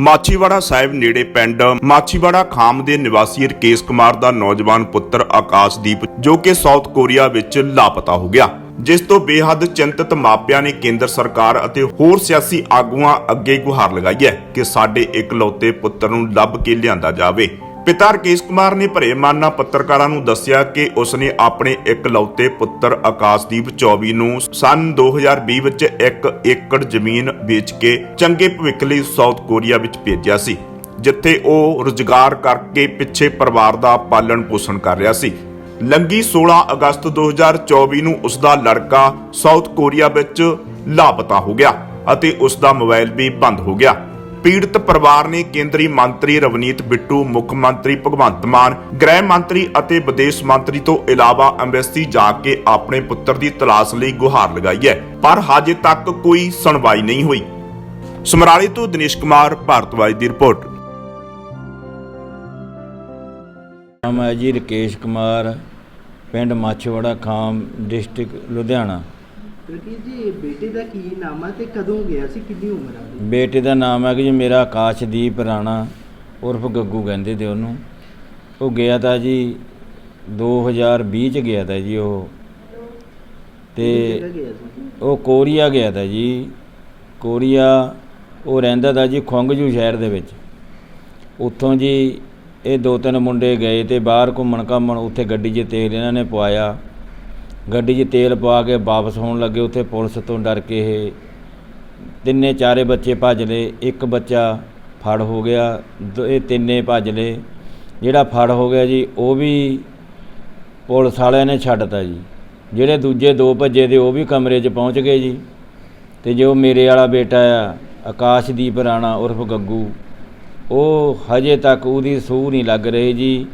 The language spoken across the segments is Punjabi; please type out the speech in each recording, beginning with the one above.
ਮਾਛੀਵਾੜਾ ਸਾਹਿਬ ਨੇੜੇ ਪਿੰਡ ਮਾਛੀਵਾੜਾ ਖਾਮ ਦੇ ਨਿਵਾਸੀ ਰਕੇਸ਼ ਕੁਮਾਰ ਦਾ ਨੌਜਵਾਨ ਪੁੱਤਰ ਆਕਾਸ਼ਦੀਪ, ਜੋ ਕਿ ਸਾਊਥ ਕੋਰੀਆ ਵਿੱਚ ਲਾਪਤਾ ਹੋ ਗਿਆ, ਜਿਸ ਤੋਂ ਬੇਹੱਦ ਚਿੰਤਤ ਮਾਪਿਆਂ ਨੇ ਕੇਂਦਰ ਸਰਕਾਰ ਅਤੇ ਹੋਰ ਸਿਆਸੀ ਆਗੂਆਂ ਅੱਗੇ ਗੁਹਾਰ ਲਗਾਈ ਹੈ ਕਿ ਸਾਡੇ ਇਕਲੌਤੇ ਪੁੱਤਰ ਨੂੰ ਲੱਭ ਕੇ ਲਿਆਂਦਾ ਜਾਵੇ। ਪਿਤਾ ਰਕੇਸ਼ ਕੁਮਾਰ ਨੇ ਭਰੇ ਮਨ ਨਾਲ ਪੱਤਰਕਾਰਾਂ ਨੂੰ ਦੱਸਿਆ ਕਿ ਉਸਨੇ ਆਪਣੇ ਇਕਲੌਤੇ ਪੁੱਤਰ ਆਕਾਸ਼ਦੀਪ 24 ਨੂੰ ਸਨ 2020 ਵਿੱਚ ਇੱਕ ਏਕੜ ਜ਼ਮੀਨ ਵੇਚ ਕੇ ਚੰਗੇ ਭਵਿੱਖ ਲਈ ਸਾਊਥ ਕੋਰੀਆ ਵਿੱਚ ਭੇਜਿਆ ਸੀ, ਜਿੱਥੇ ਉਹ ਰੁਜ਼ਗਾਰ ਕਰਕੇ ਪਿੱਛੇ ਪਰਿਵਾਰ ਦਾ ਪਾਲਣ ਪੋਸ਼ਣ ਕਰ ਰਿਹਾ ਸੀ। ਲੰਗੀ 16 ਅਗਸਤ 2024 ਨੂੰ ਉਸ ਦਾ ਲੜਕਾ ਸਾਊਥ ਕੋਰੀਆ ਵਿੱਚ ਲਾਪਤਾ ਹੋ ਗਿਆ ਅਤੇ ਉਸ ਦਾ ਮੋਬਾਈਲ ਵੀ ਬੰਦ ਹੋ ਗਿਆ। ਪੀੜਤ ਪਰਿਵਾਰ ਨੇ ਕੇਂਦਰੀ ਮੰਤਰੀ ਰਵਨੀਤ ਬਿੱਟੂ, ਮੁੱਖ ਮੰਤਰੀ ਭਗਵੰਤ ਮਾਨ, ਗ੍ਰਹਿ ਮੰਤਰੀ ਅਤੇ ਵਿਦੇਸ਼ ਮੰਤਰੀ ਤੋਂ ਇਲਾਵਾ ਅੰਬੈਸੀ ਜਾ ਕੇ ਆਪਣੇ ਪੁੱਤਰ ਦੀ ਤਲਾਸ਼ ਲਈ ਗੁਹਾਰ ਲਗਾਈ ਹੈ, ਪਰ ਹਜੇ ਤੱਕ ਕੋਈ ਸੁਣਵਾਈ ਨਹੀਂ ਹੋਈ। ਸਮਰਾਲੀ ਤੋਂ ਦਿਨੇਸ਼ ਕੁਮਾਰ ਭਾਰਤਵਾਜ ਦੀ ਰਿਪੋਰਟ। ਨਾਮ ਹੈ ਜੀ ਰਕੇਸ਼ ਕੁਮਾਰ, ਪਿੰਡ ਮਾਛੀਵਾੜਾ, ਖਾਮ, ਡਿਸਟ੍ਰਿਕਟ ਲੁਧਿਆਣਾ। ਜੀ ਬੇਟੇ ਦਾ ਕੀ ਨਾਮ ਹੈ ਤੇ ਕਦੋਂ ਗਿਆ ਸੀ ਕਿੰਨੀ ਉਮਰ ਆ ਉਹਦੀ? ਬੇਟੇ ਦਾ ਨਾਮ ਹੈ ਕਿ ਜੀ ਮੇਰਾ ਆਕਾਸ਼ਦੀਪ ਰਾਣਾ ਉਰਫ ਗੱਗੂ ਕਹਿੰਦੇ ਤੇ ਉਹਨੂੰ। ਉਹ ਗਿਆ ਤਾਂ ਜੀ 2020 ਚ ਗਿਆ ਤਾਂ ਜੀ ਉਹ। ਕਿਹੜੀ ਜਗ੍ਹਾ ਤੇ ਗਿਆ ਸੀ? ਉਹ ਕੋਰੀਆ ਗਿਆ ਤਾਂ ਜੀ। ਕੋਰੀਆ ਉਹ ਰਹਿੰਦਾ ਤਾਂ ਜੀ ਖੁੰਗਜੂ ਸ਼ਹਿਰ ਦੇ ਵਿੱਚ। ਉੱਥੋਂ ਜੀ ਇਹ ਦੋ ਤਿੰਨ ਮੁੰਡੇ ਗਏ ਤੇ ਬਾਹਰ ਘੁੰਮਣ ਘਾਮਣ ਉੱਥੇ ਗੱਡੀ 'ਚ ਤੇਲ ਇਹਨਾਂ ਨੇ ਪਵਾਇਆ। ਗੱਡੀ 'ਚ ਤੇਲ ਪਵਾ ਕੇ ਵਾਪਸ ਹੋਣ ਲੱਗੇ, ਉੱਥੇ ਪੁਲਿਸ ਤੋਂ ਡਰ ਕੇ ਇਹ ਤਿੰਨੇ ਚਾਰੇ ਬੱਚੇ ਭੱਜ ਲਏ। ਇੱਕ ਬੱਚਾ ਫੜ ਹੋ ਗਿਆ, ਦ- ਇਹ ਤਿੰਨੇ ਭੱਜ ਲਏ। ਜਿਹੜਾ ਫੜ ਹੋ ਗਿਆ ਜੀ, ਉਹ ਵੀ ਪੁਲਿਸ ਵਾਲਿਆਂ ਨੇ ਛੱਡਤਾ ਜੀ। ਜਿਹੜੇ ਦੂਜੇ ਦੋ ਭੱਜੇ ਤੇ ਉਹ ਵੀ ਕਮਰੇ 'ਚ ਪਹੁੰਚ ਗਏ ਜੀ। ਤੇ ਜੋ ਮੇਰੇ ਵਾਲਾ ਬੇਟਾ ਆ, ਆਕਾਸ਼ਦੀਪ ਰਾਣਾ ਉਰਫ ਗੱਗੂ, ਉਹ ਹਜੇ ਤੱਕ ਉਹਦੀ ਸੂਹ ਨਹੀਂ ਲੱਗ ਰਹੀ ਜੀ।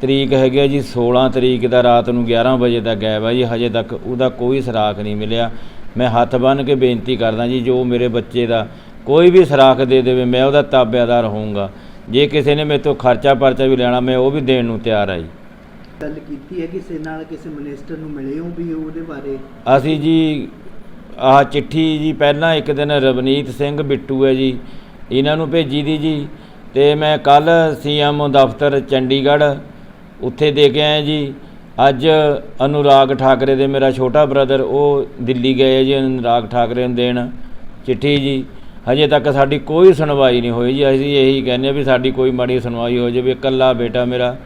ਤਰੀਕ ਹੈਗੀ ਜੀ 16 ਤਰੀਕ ਦਾ ਰਾਤ ਨੂੰ 11 ਵਜੇ ਤੱਕ ਗਾਇਬ ਆ ਜੀ ਹਜੇ ਤੱਕ ਉਹਦਾ ਕੋਈ ਸਰਾਖ ਨਹੀਂ ਮਿਲਿਆ। ਮੈਂ ਹੱਥ ਬੰਨ੍ਹ ਕੇ ਬੇਨਤੀ ਕਰਦਾ ਜੀ ਜੋ ਮੇਰੇ ਬੱਚੇ ਦਾ ਕੋਈ ਵੀ ਸਰਾਖ ਦੇ ਦੇਵੇ ਮੈਂ ਉਹਦਾ ਤਾਬਿਆਦਾਰ ਹੋਊਂਗਾ। ਜੇ ਕਿਸੇ ਨੇ ਮੇਰੇ ਤੋਂ ਖਰਚਾ ਪਰਚਾ ਵੀ ਲੈਣਾ ਮੈਂ ਉਹ ਵੀ ਦੇਣ ਨੂੰ ਤਿਆਰ ਆ ਜੀ। ਗੱਲ ਕੀਤੀ ਹੈ ਕਿਸੇ ਨਾਲ ਕਿਸੇ ਮਿਨਿਸਟਰ ਨੂੰ ਮਿਲੇ ਹੋ ਵੀ ਉਹਦੇ ਬਾਰੇ? ਅਸੀਂ ਜੀ ਆਹ ਚਿੱਠੀ ਜੀ ਪਹਿਲਾਂ ਇੱਕ ਦਿਨ ਰਵਨੀਤ ਸਿੰਘ ਬਿੱਟੂ ਹੈ ਜੀ ਇਹਨਾਂ ਨੂੰ ਭੇਜੀ ਦੀ ਜੀ। ਤੇ ਮੈਂ ਕੱਲ ਸੀਐਮ ਦਫ਼ਤਰ ਚੰਡੀਗੜ੍ਹ ਉੱਥੇ ਦੇ ਕੇ ਆਇਆ ਜੀ। ਅੱਜ ਅਨੁਰਾਗ ਠਾਕਰੇ ਦੇ ਮੇਰਾ ਛੋਟਾ ਬ੍ਰਦਰ ਉਹ ਦਿੱਲੀ ਗਏ ਜੀ ਅਨੁਰਾਗ ਠਾਕਰੇ ਨੂੰ ਦੇਣ। ਚਿੱਠੀ ਜੀ ਹਜੇ ਤੱਕ ਸਾਡੀ ਕੋਈ ਸੁਣਵਾਈ ਨਹੀਂ ਹੋਈ ਜੀ। ਅਸੀਂ ਇਹੀ ਕਹਿੰਦੇ ਹਾਂ ਵੀ ਸਾਡੀ ਕੋਈ ਮਾੜੀ ਸੁਣਵਾਈ ਹੋ ਜਾਵੇ। ਇਕੱਲਾ ਬੇਟਾ ਮੇਰਾ।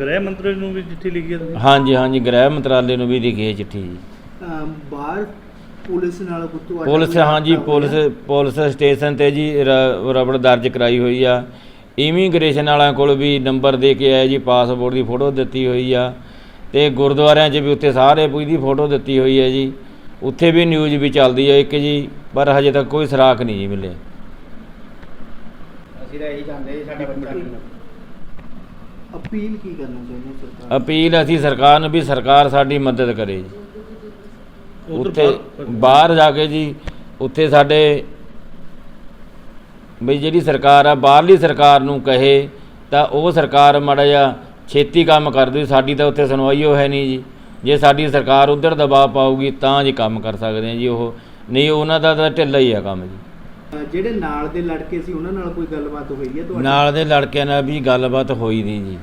ਗ੍ਰਹਿ ਮੰਤਰੀ ਨੂੰ ਵੀ ਚਿੱਠੀ ਲਿਖੀ ਹੈ ਤੁਸੀਂ? ਹਾਂਜੀ ਹਾਂਜੀ ਗ੍ਰਹਿ ਮੰਤਰਾਲੇ ਨੂੰ ਵੀ ਲਿਖੀ ਹੈ ਚਿੱਠੀ ਜੀ। ਬਾਹਰ ਪੁਲਿਸ ਨਾਲ ਤੁਹਾਡਾ ਪੁਲਿਸ ਹਾਂਜੀ ਪੁਲਿਸ? ਪੁਲਿਸ ਸਟੇਸ਼ਨ ਤੇ ਜੀ ਰਬੜ ਦਰਜ ਕਰਾਈ ਹੋਈ ਆ। ਇਮੀਗ੍ਰੇਸ਼ਨ ਵਾਲਿਆਂ ਕੋਲ ਵੀ ਨੰਬਰ ਦੇ ਕੇ ਆਏ ਜੀ ਪਾਸਪੋਰਟ ਦੀ ਫੋਟੋ ਦਿੱਤੀ ਹੋਈ ਆ। ਤੇ ਗੁਰਦੁਆਰਿਆਂ 'ਚ ਵੀ ਉੱਥੇ ਸਾਰੇ ਪੁੱਜ ਦੀ ਫੋਟੋ ਦਿੱਤੀ ਹੋਈ ਹੈ ਜੀ। ਉੱਥੇ ਵੀ ਨਿਊਜ਼ ਵੀ ਚੱਲਦੀ ਹੈ ਇੱਕ ਜੀ ਪਰ ਹਜੇ ਤੱਕ ਕੋਈ ਸਰਾਖ ਨਹੀਂ ਜੀ ਮਿਲਿਆ। ਅਪੀਲ ਕੀ ਕਰਨਾ ਚਾਹੁੰਦੇ ਹੋ ਸਰਕਾਰ ਅਪੀਲ ਅਸੀਂ ਸਰਕਾਰ ਨੂੰ ਵੀ ਸਰਕਾਰ ਸਾਡੀ ਮਦਦ ਕਰੇ ਜੀ। ਉੱਥੇ ਬਾਹਰ ਜਾ ਕੇ ਜੀ ਉੱਥੇ ਸਾਡੇ ਬਈ ਜਿਹੜੀ ਸਰਕਾਰ ਆ ਬਾਹਰਲੀ ਸਰਕਾਰ ਨੂੰ ਕਹੇ ਤਾਂ ਉਹ ਸਰਕਾਰ ਮਾੜਾ ਜਿਹਾ ਛੇਤੀ ਕੰਮ ਕਰ ਦੇ ਸਾਡੀ ਤਾਂ ਉੱਥੇ ਸੁਣਵਾਈ ਉਹ ਹੈ ਨਹੀਂ ਜੀ। ਜੇ ਸਾਡੀ ਸਰਕਾਰ ਉਧਰ ਦਬਾਅ ਪਾਊਗੀ ਤਾਂ ਜੀ ਕੰਮ ਕਰ ਸਕਦੇ ਆ ਜੀ ਉਹ। ਨਹੀਂ ਉਹਨਾਂ ਦਾ ਤਾਂ ਢਿੱਲਾ ਹੀ ਆ ਕੰਮ ਜੀ। ਜਿਹੜੇ ਨਾਲ ਦੇ ਲੜਕੇ ਸੀ ਉਹਨਾਂ ਨਾਲ ਕੋਈ ਗੱਲਬਾਤ ਹੋਈ ਹੈ ਤੁਹਾਡੀ? ਨਾਲ ਦੇ ਲੜਕਿਆਂ ਨਾਲ ਵੀ ਗੱਲਬਾਤ ਹੋਈ ਦੀ ਜੀ।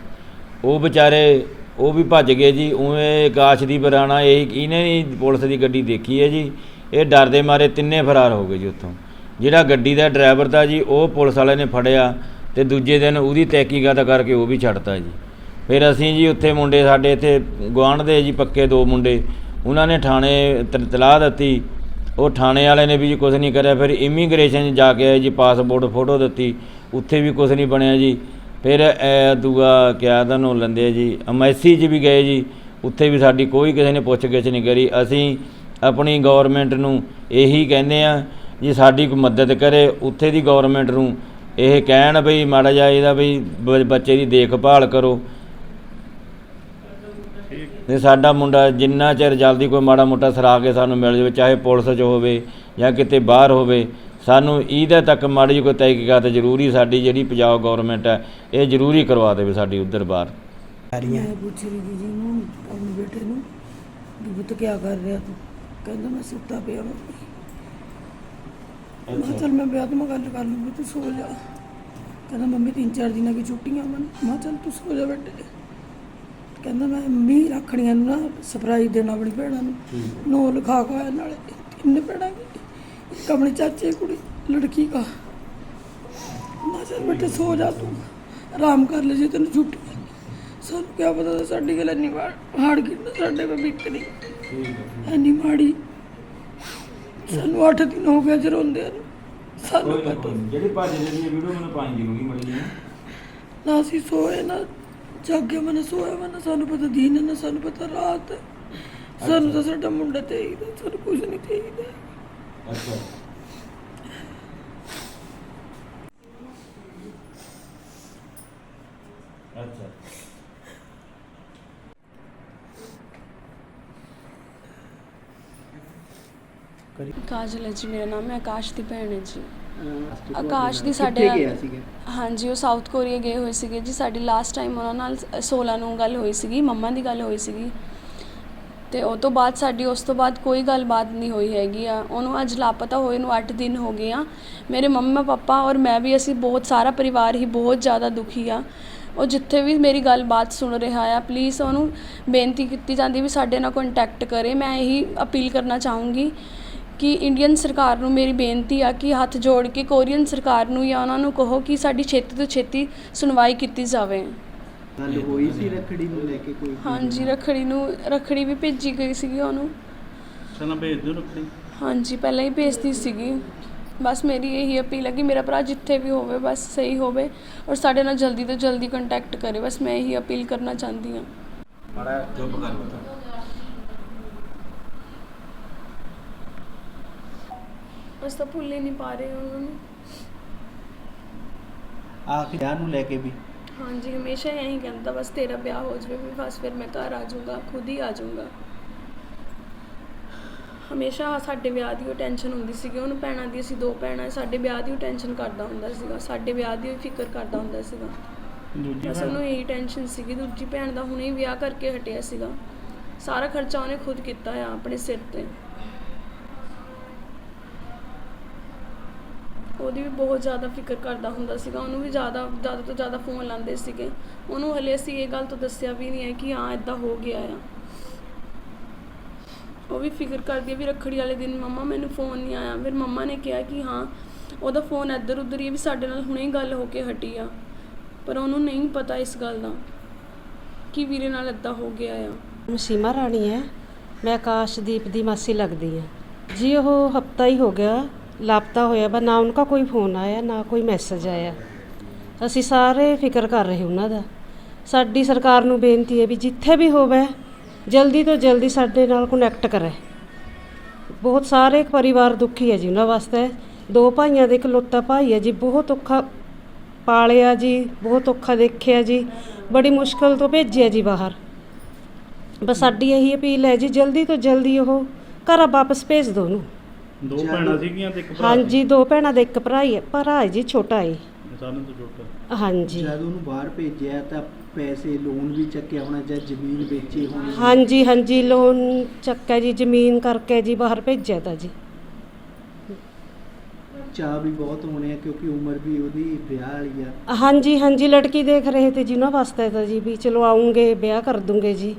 ਉਹ ਵਿਚਾਰੇ ਉਹ ਵੀ ਭੱਜ ਗਏ ਜੀ। ਉਵੇਂ ਆਕਾਸ਼ ਦੀ ਬਰਾਣਾ ਇਹ ਇਹਨੇ ਹੀ ਪੁਲਿਸ ਦੀ ਗੱਡੀ ਦੇਖੀ ਹੈ ਜੀ। ਇਹ ਡਰਦੇ ਮਾਰੇ ਤਿੰਨੇ ਫਰਾਰ ਹੋ ਗਏ ਜੀ ਉੱਥੋਂ। ਜਿਹੜਾ ਗੱਡੀ ਦਾ ਡਰਾਈਵਰ ਦਾ ਜੀ, ਉਹ ਪੁਲਿਸ ਵਾਲੇ ਨੇ ਫੜਿਆ ਤੇ ਦੂਜੇ ਦਿਨ ਉਹਦੀ ਤਹਿਕੀਕਾਤ ਕਰਕੇ ਉਹ ਵੀ ਛੱਡਤਾ ਜੀ। ਫਿਰ ਅਸੀਂ ਜੀ ਉੱਥੇ ਮੁੰਡੇ ਸਾਡੇ ਇੱਥੇ ਗੁਆਂਢ ਦੇ ਜੀ ਪੱਕੇ ਦੋ ਮੁੰਡੇ, ਉਹਨਾਂ ਨੇ ਥਾਣੇ ਤਲਾਹ ਦਿੱਤੀ। ਉਹ ਥਾਣੇ ਵਾਲੇ ਨੇ ਵੀ ਜੀ ਕੁਝ ਨਹੀਂ ਕਰਿਆ, ਫਿਰ ਇਮੀਗ੍ਰੇਸ਼ਨ 'ਚ ਜਾ ਕੇ ਆਏ ਜੀ, ਪਾਸਪੋਰਟ ਫੋਟੋ ਦਿੱਤੀ, ਉੱਥੇ ਵੀ ਕੁਝ ਨਹੀਂ ਬਣਿਆ ਜੀ। ਫਿਰ ਦੂਆ ਕਿਆ ਤੁਹਾਨੂੰ ਨੂੰ ਲੰਦੇ ਜੀ ਅਮੈਸੀ 'ਚ ਵੀ ਗਏ ਜੀ, ਉੱਥੇ ਵੀ ਸਾਡੀ ਕੋਈ ਕਿਸੇ ਨੇ ਪੁੱਛ ਗਿੱਛ ਨਹੀਂ ਕਰੀ। ਅਸੀਂ ਆਪਣੀ ਗਵਰਨਮੈਂਟ ਨੂੰ ਇਹੀ ਕਹਿੰਦੇ ਆ ਜੀ ਸਾਡੀ ਕੋਈ ਮਦਦ ਕਰੇ ਉੱਥੇ ਦੀ ਗਵਰਨਮੈਂਟ ਨੂੰ ਇਹ ਕਹਿਣ ਬਈ ਮਾੜਾ ਜਿਹਾ ਇਹਦਾ ਬਈ ਬੱਚੇ ਦੀ ਦੇਖਭਾਲ ਕਰੋ। ਤੇ ਸਾਡਾ ਮੁੰਡਾ ਜਿੰਨਾ ਚਿਰ ਜਲਦੀ ਕੋਈ ਮਾੜਾ ਮੋਟਾ ਸਰਾ ਕੇ ਸਾਨੂੰ ਮਿਲ ਜਾਵੇ ਚਾਹੇ ਪੁਲਿਸ 'ਚ ਹੋਵੇ ਜਾਂ ਕਿਤੇ ਬਾਹਰ ਹੋਵੇ ਸਾਨੂੰ ਇਹਦੇ ਤੱਕ ਮਾੜੀ ਜਿਹੀ ਕੋਈ ਤਹਿਕੀਕਾਤ ਜ਼ਰੂਰੀ ਸਾਡੀ ਜਿਹੜੀ ਪੰਜਾਬ ਗਵਰਨਮੈਂਟ ਹੈ ਇਹ ਜ਼ਰੂਰੀ ਕਰਵਾ ਦੇਵੇ ਸਾਡੀ ਉਧਰ ਬਾਹਰ। ਮੈਂ ਪੁੱਛ ਰਹੀ ਸੀ ਜੀ ਨੂੰ ਆਪਣੇ ਬੇਟੇ ਨੂੰ ਵੀ ਪੁੱਤ ਕੀ ਕਰ ਰਿਹਾ ਤੂੰ? ਕਹਿੰਦਾ ਮੈਂ ਸੁੱਤਾ ਪਿਆ ਵਾਂ। ਮੈਂ ਕਿਹਾ ਚੱਲ ਮੈਂ ਵਿਆਹ ਤੋਂ ਮੈਂ ਗੱਲ ਕਰ ਲੂੰਗੀ ਤੂੰ ਸੋ ਜਾ। ਕਹਿੰਦਾ ਮੰਮੀ ਤਿੰਨ ਚਾਰ ਦਿਨਾਂ ਦੀ ਛੁੱਟੀਆਂ ਮਨ ਮੈਂ ਕਿਹਾ ਚੱਲ ਤੂੰ ਸੋ ਜਾ ਬੇਟੇ। ਕਹਿੰਦਾ ਮੈਂ ਮੰਮੀ ਰੱਖੜੀਆਂ ਨੂੰ ਨਾ ਸਰਪ੍ਰਾਈਜ਼ ਦੇਣਾ ਆਪਣੀ ਭੈਣਾਂ ਨੂੰ। ਨੋ ਲਿਖਾ ਕੇ ਆਇਆ ਨਾਲੇ। ਤਿੰਨ ਭੈਣਾਂ ਇੱਕ ਆਪਣੇ ਚਾਚੇ ਕੁੜੀ ਲੜਕੀ ਦਾ ਮੈਂ ਚੱਲ ਬੇਟੇ ਸੋ ਜਾ ਤੂੰ। ਆਰਾਮ ਕਰ ਲੈ ਜੇ ਤੈਨੂੰ ਛੁੱਟੀ। ਸਾਨੂੰ ਕਿਆ ਪਤਾ ਸਾਡੀ ਗੱਲ ਇੰਨੀ ਹਾਰਡ ਕਿੰਨਾ ਸਾਡੇ ਕੋਲ ਬੀਤਣੀ ਇੰਨੀ ਮਾੜੀ ਸਾਨੂੰ 8 ਦਿਨ ਹੋ ਗਏ ਜਰੋਂਦੇ ਨੂੰ ਸਾਨੂੰ ਪਤਾ ਜਿਹੜੀ ਭੱਜ ਦੀ ਵੀਡੀਓ ਮੈਨੂੰ ਪਾਣੀ ਜ਼ਰੂਰੀ ਮਿਲੀ ਹੈ ਨਾ ਅਸੀਂ ਸੋਏ ਨਾ ਜਾਗੇ ਮਨ ਸੋਇਆ ਮਨ ਸਾਨੂੰ ਪਤਾ ਦੀਨ ਹੈ, ਨਾ ਸਾਨੂੰ ਪਤਾ ਰਾਤ। ਹੈ। ਸਾਨੂੰ ਤਾਂ ਸਾਡਾ ਮੁੰਡਾ ਚਾਹੀਦਾ ਸਾਨੂੰ ਕੁਝ ਨਹੀਂ ਚਾਹੀਦਾ। ਅੱਛਾ। ਅੱਛਾ। ਕਾਜਲ ਹੈ ਜੀ ਮੇਰਾ ਨਾਮ ਹੈ ਆਕਾਸ਼ ਦੀ ਭੈਣ ਹੈ ਜੀ। ਆਕਾਸ਼ ਦੀ ਕਿੱਥੇ ਸਾਡੇ ਗਿਆ ਸੀਗਾ? ਹਾਂਜੀ ਉਹ ਸਾਊਥ ਕੋਰੀਆ ਗਏ ਹੋਏ ਸੀਗੇ ਜੀ। ਸਾਡੀ ਲਾਸਟ ਟਾਈਮ ਉਹਨਾਂ ਨਾਲ 16 ਨੂੰ ਗੱਲ ਹੋਈ ਸੀਗੀ ਮੰਮਾ ਦੀ ਗੱਲ ਹੋਈ ਸੀਗੀ। ਤੇ ਉਹ ਤੋਂ ਬਾਅਦ ਸਾਡੀ ਉਸ ਤੋਂ ਬਾਅਦ ਕੋਈ ਗੱਲਬਾਤ ਨਹੀਂ ਹੋਈ ਹੈਗੀ ਆ। ਉਹਨੂੰ ਅੱਜ ਲਾਪਤਾ ਹੋਏ ਨੂੰ 8 ਦਿਨ ਹੋ ਗਏ ਆ। ਮੇਰੇ ਮੰਮਾ ਪਾਪਾ ਔਰ ਮੈਂ ਵੀ ਅਸੀਂ ਬਹੁਤ ਸਾਰਾ ਪਰਿਵਾਰ ਹੀ ਬਹੁਤ ਜ਼ਿਆਦਾ ਦੁਖੀ ਆ। ਉਹ ਜਿੱਥੇ ਵੀ ਮੇਰੀ ਗੱਲਬਾਤ ਸੁਣ ਰਿਹਾ ਆ ਪਲੀਜ਼ ਉਹਨੂੰ ਬੇਨਤੀ ਕੀਤੀ ਜਾਂਦੀ ਵੀ ਸਾਡੇ ਨਾਲ ਕੰਟੈਕਟ ਕਰੇ। ਮੈਂ ਇਹੀ ਅਪੀਲ ਕਰਨਾ ਚਾਹੂੰਗੀ ਕਿ ਇੰਡੀਅਨ ਸਰਕਾਰ ਨੂੰ ਮੇਰੀ ਬੇਨਤੀ ਆ ਕਿ ਹੱਥ ਜੋੜ ਕੇ ਕੋਰੀਅਨ ਸਰਕਾਰ ਨੂੰ ਜਾਂ ਉਹਨਾਂ ਨੂੰ ਕਹੋ ਕਿ ਸਾਡੀ ਛੇਤੀ ਤੋਂ ਛੇਤੀ ਸੁਣਵਾਈ ਕੀਤੀ ਜਾਵੇ। ਗੱਲ ਹੋਈ ਸੀ ਰੱਖੜੀ ਨੂੰ ਲੈ ਕੇ ਕੋਈ? ਹਾਂਜੀ ਰਖੜੀ ਨੂੰ ਰਖੜੀ ਵੀ ਭੇਜੀ ਗਈ ਸੀਗੀ ਉਹਨੂੰ। ਸਾਨੂੰ ਭੇਜ ਦਿਓ ਰੱਖੜੀ। ਹਾਂਜੀ ਪਹਿਲਾਂ ਹੀ ਭੇਜਦੀ ਸੀਗੀ। ਬਸ ਮੇਰੀ ਇਹੀ ਅਪੀਲ ਹੈ ਕਿ ਮੇਰਾ ਭਰਾ ਜਿੱਥੇ ਵੀ ਹੋਵੇ ਬਸ ਸਹੀ ਹੋਵੇ ਔਰ ਸਾਡੇ ਨਾਲ ਜਲਦੀ ਤੋਂ ਜਲਦੀ ਕੰਟੈਕਟ ਕਰੇ। ਬਸ ਮੈਂ ਇਹੀ ਅਪੀਲ ਕਰਨਾ ਚਾਹੁੰਦੀ ਹਾਂ। ਮਾੜਾ ਚੁੱਪ ਕਰ ਬਤਾ ਬਸ ਤਾਂ ਭੁੱਲ ਹੀ ਨਹੀਂ ਪਾ ਰਹੇ ਉਹਨਾਂ ਨੂੰ। ਆਖਿਰ ਵਿਆਹ ਨੂੰ ਲੈ ਕੇ ਵੀ। ਹਾਂਜੀ ਹਮੇਸ਼ਾ ਇਹੀ ਕਹਿੰਦਾ ਬਸ ਤੇਰਾ ਵਿਆਹ ਹੋ ਜਾਵੇ ਵੀ ਬਸ ਫਿਰ ਮੈਂ ਘਰ ਆ ਜਾਊਂਗਾ ਖੁਦ ਹੀ ਆ ਜਾਊਂਗਾ। ਹਮੇਸ਼ਾ ਸਾਡੇ ਵਿਆਹ ਦੀ ਉਹ ਟੈਨਸ਼ਨ ਹੁੰਦੀ ਸੀਗੀ ਉਹਨੂੰ ਭੈਣਾਂ ਦੀ ਅਸੀਂ ਦੋ ਭੈਣਾਂ ਸਾਡੇ ਵਿਆਹ ਦੀ ਉਹ ਟੈਨਸ਼ਨ ਕਰਦਾ ਹੁੰਦਾ ਸੀਗਾ ਸਾਡੇ ਵਿਆਹ ਦੀ ਉਹ ਫਿਕਰ ਕਰਦਾ ਹੁੰਦਾ ਸੀਗਾ। ਦੂਜੀ ਬਸ ਭੈਣ। ਉਹਨੂੰ ਇਹੀ ਟੈਨਸ਼ਨ ਸੀਗੀ ਦੂਜੀ ਭੈਣ ਦਾ ਹੁਣੇ ਹੀ ਵਿਆਹ ਕਰਕੇ ਹਟਿਆ ਸੀਗਾ। ਸਾਰਾ ਖਰਚਾ ਉਹਨੇ ਖੁਦ ਕੀਤਾ ਆ ਆਪਣੇ ਸਿਰ ਤੇ। ਉਹਦੀ ਵੀ ਬਹੁਤ ਜ਼ਿਆਦਾ ਫਿਕਰ ਕਰਦਾ ਹੁੰਦਾ ਸੀਗਾ, ਉਹਨੂੰ ਵੀ ਜ਼ਿਆਦਾ ਜ਼ਿਆਦਾ ਤੋਂ ਜ਼ਿਆਦਾ ਫੋਨ ਲਾਉਂਦੇ ਸੀਗੇ। ਉਹਨੂੰ ਹਲੇ ਅਸੀਂ ਇਹ ਗੱਲ ਤੋਂ ਦੱਸਿਆ ਵੀ ਨਹੀਂ ਹੈ ਕਿ ਹਾਂ ਇਦਾਂ ਹੋ ਗਿਆ ਆ। ਉਹ ਵੀ ਫਿਕਰ ਕਰਦੀ ਹੈ ਵੀ ਰੱਖੜੀ ਵਾਲੇ ਦਿਨ ਮੰਮਾ ਮੈਨੂੰ ਫੋਨ ਨਹੀਂ ਆਇਆ। ਫਿਰ ਮੰਮਾ ਨੇ ਕਿਹਾ ਕਿ ਹਾਂ, ਉਹਦਾ ਫੋਨ ਇੱਧਰ ਉੱਧਰ ਹੀ ਵੀ ਸਾਡੇ ਨਾਲ ਹੁਣੇ ਹੀ ਗੱਲ ਹੋ ਕੇ ਹਟੀ ਆ। ਪਰ ਉਹਨੂੰ ਨਹੀਂ ਪਤਾ ਇਸ ਗੱਲ ਦਾ ਕਿ ਵੀਰੇ ਨਾਲ ਇਦਾਂ ਹੋ ਗਿਆ ਆ। ਮੈਂ ਸੀਮਾ ਰਾਣੀ ਹੈ। ਮੈਂ ਆਕਾਸ਼ਦੀਪ ਦੀ ਮਾਸੀ ਲੱਗਦੀ ਹਾਂ। ਜੀ ਉਹ ਹਫਤਾ ਹੀ ਹੋ ਗਿਆ ਲਾਪਤਾ ਹੋਇਆ ਵਾ ਨਾ ਉਨ੍ਹਾਂ ਕੋਈ ਫੋਨ ਆਇਆ, ਨਾ ਕੋਈ ਮੈਸੇਜ ਆਇਆ। ਅਸੀਂ ਸਾਰੇ ਫਿਕਰ ਕਰ ਰਹੇ ਉਹਨਾਂ ਦਾ। ਸਾਡੀ ਸਰਕਾਰ ਨੂੰ ਬੇਨਤੀ ਹੈ ਵੀ ਜਿੱਥੇ ਵੀ ਹੋਵੇ, ਜਲਦੀ ਤੋਂ ਜਲਦੀ ਸਾਡੇ ਨਾਲ ਕਨੈਕਟ ਕਰੇ। ਬਹੁਤ ਸਾਰੇ ਪਰਿਵਾਰ ਦੁਖੀ ਹੈ ਜੀ ਉਹਨਾਂ ਵਾਸਤੇ। ਦੋ ਭਾਈਆਂ ਦੇ ਇਕਲੌਤਾ ਭਾਈ ਹੈ ਜੀ, ਬਹੁਤ ਔਖਾ ਪਾਲਿਆ ਜੀ, ਬਹੁਤ ਔਖਾ ਦੇਖਿਆ ਜੀ। ਬੜੀ ਮੁਸ਼ਕਲ ਤੋਂ ਭੇਜਿਆ ਜੀ ਬਾਹਰ। ਬਸ ਸਾਡੀ ਇਹੀ ਅਪੀਲ ਹੈ ਜੀ, ਜਲਦੀ ਤੋਂ ਜਲਦੀ ਉਹ ਘਰ ਵਾਪਸ ਭੇਜ ਦਿਓ ਉਹਨੂੰ। ਦੋ ਭੈਣਾਂ ਸੀਗੀਆਂ ਤੇ ਇੱਕ ਭਰਾ ਹਾਂਜੀ ਦੋ ਭੈਣਾਂ ਦਾ ਇੱਕ ਭਰਾ ਹੀ ਹੈ। ਭਰਾ ਹੈ ਜੀ ਛੋਟਾ ਹੈ। ਸੀ। ਸਾਰਿਆਂ ਤੋਂ ਛੋਟਾ ਹਾਂਜੀ। ਜਦ ਉਹਨੂੰ ਬਾਹਰ ਭੇਜਿਆ ਤਾਂ ਪੈਸੇ ਲੋਨ ਵੀ ਚੱਕਿਆ ਹੋਣਾ ਜਾਂ ਜ਼ਮੀਨ ਵੇਚੀ ਹੋਣੀ? ਹਾਂਜੀ ਹਾਂਜੀ ਲੋਨ ਚੱਕਾ ਜੀ ਜ਼ਮੀਨ ਕਰਕੇ ਜੀ ਬਾਹਰ ਭੇਜਿਆ ਤਾਂ ਜੀ। ਚਾਹ ਵੀ ਬਹੁਤ ਹੋਣੇ ਆ ਕਿਉਂਕਿ ਉਮਰ ਵੀ ਉਹਦੀ ਵਿਆਹ ਵਾਲੀ ਆ। ਹਾਂਜੀ ਹਾਂਜੀ ਲੜਕੀ ਦੇਖ ਰਹੇ ਤੇ ਜੀ ਉਹਨਾਂ ਵਾਸਤੇ ਤਾਂ ਜੀ ਵੀ ਚਲੋ ਆਉਂਗੇ ਵਿਆਹ ਕਰ ਦੂੰਗੇ ਜੀ।